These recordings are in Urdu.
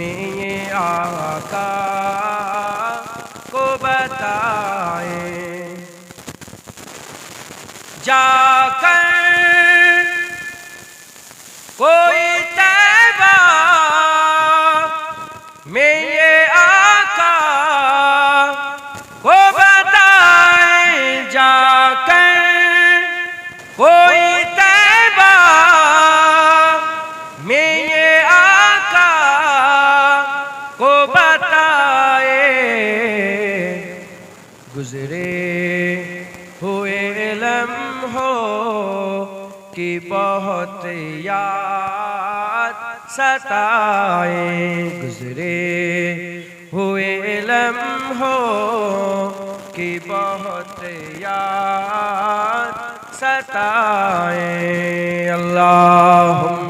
میں یہ آقا کو بتائیں جا کر کوئی کی بہت یاد ستائے گزرے ہوئے لمحوں کی بہت یاد ستائے اللہم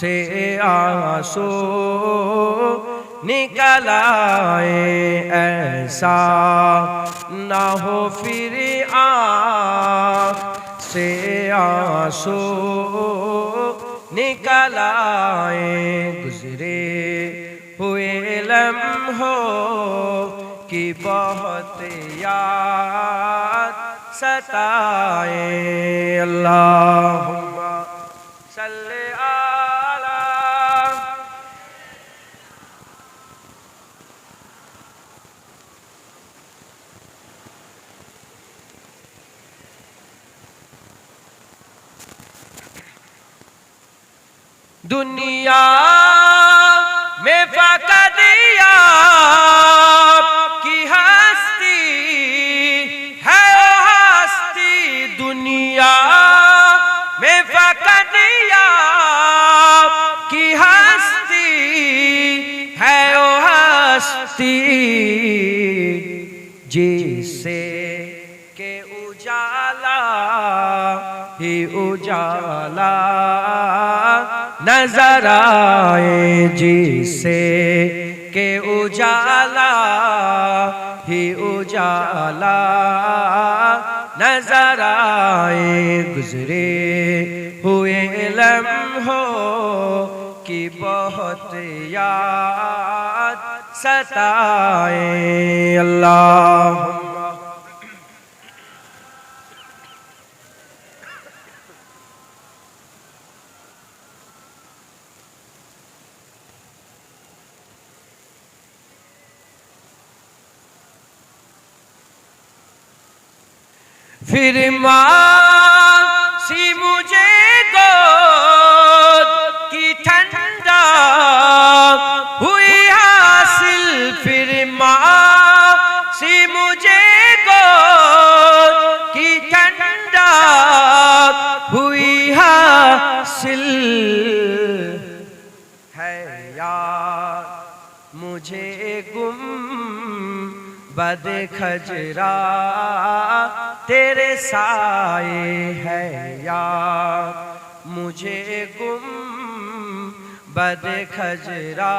سے آنسو نکل آئے ایسا نہ ہو پھر آنکھ سے آنسو نکل آئے گزرے ہوئے لمحوں کی بہت یاد ستائے اللہم صلی آلہ دنیا میں فقط آپ کی ہستی ہے ہستی دنیا میں فقط آپ کی ہستی ہے ہستی جسے کہ اجالا ہی اجالا نظر آئے جسے کہ اجالا ہی اجالا نظر آئے گزرے ہوئے لمحوں کی بہت یاد ستائے اللہم پھر ماں سی مجھے گود بد کھجرا، تیرے سائے ہے یار مجھے گم بد کھجرا،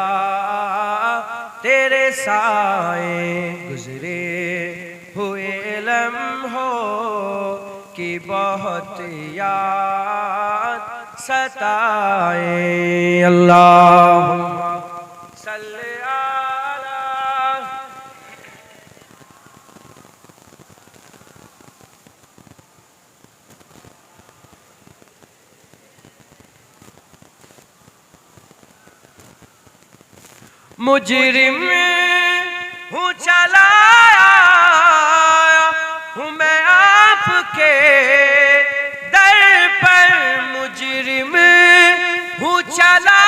تیرے سائے گزرے ہوئے لمحوں کی بہت یاد ستائے۔ اللہم مجرم ہوں چلا ہوں میں آپ کے در پر مجرم ہوں چلا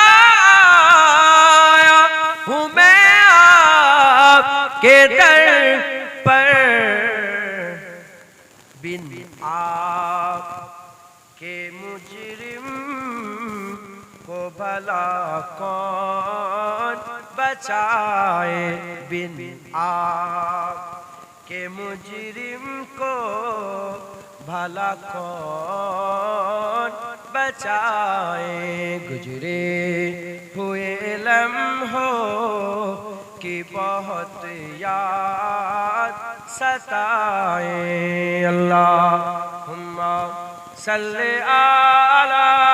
ہوں میں آپ کے در پر۔ بن آپ کے مجرم کو بھلا کون بچائے بن آپ کے مجرم کو بھلا کون بچائے گجرے ہوئے لمحوں کی بہت یاد ستائے اللہ۔ صلی آلہ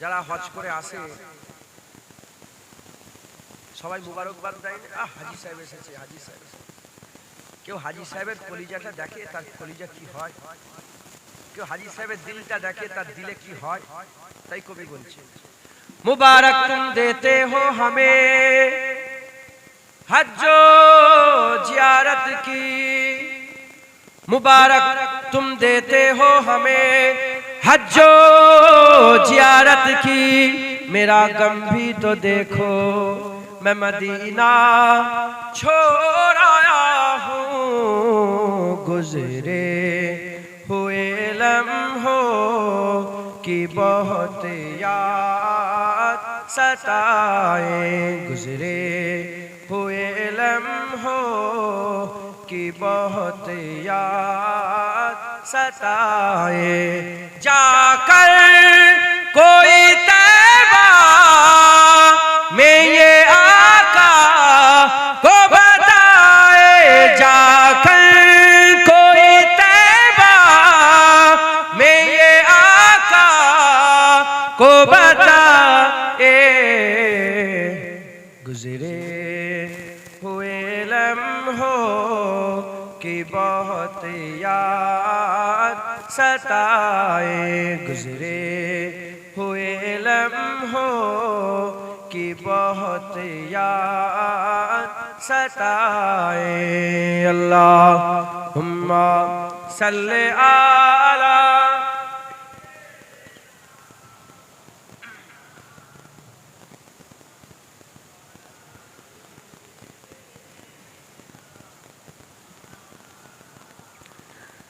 যারা হজ করে আসে, সবাই মুবারকবাদ দেয় আহ, হাজি সাহেব এসেছে, হাজি সাহেব কেউ হাজি সাহেবের কলিজাটা দেখে, তার কলিজা কি হয়? কেউ হাজি সাহেবের দিলটা দেখে, তার দিলে কি হয়? তাই কবি বলছে, মুবারক তুম দেতে হো হামে। হজ্জো জিয়ারত কি। مبارک تم دیتے ہو ہمیں۔ حج و زیارت کی۔ میرا گم بھی تو دیکھو۔ میں مدینہ چھوڑ آیا ہوں۔ گزرے ہوئے لمحوں کی بہت یاد ستائیں گزرے کی بہت یاد ستائے۔ جا کر کوئی بہت یاد ستائے گزرے ہوئے لمحوں کی بہت یاد ستائے اللہ۔ ہم صلی اللہ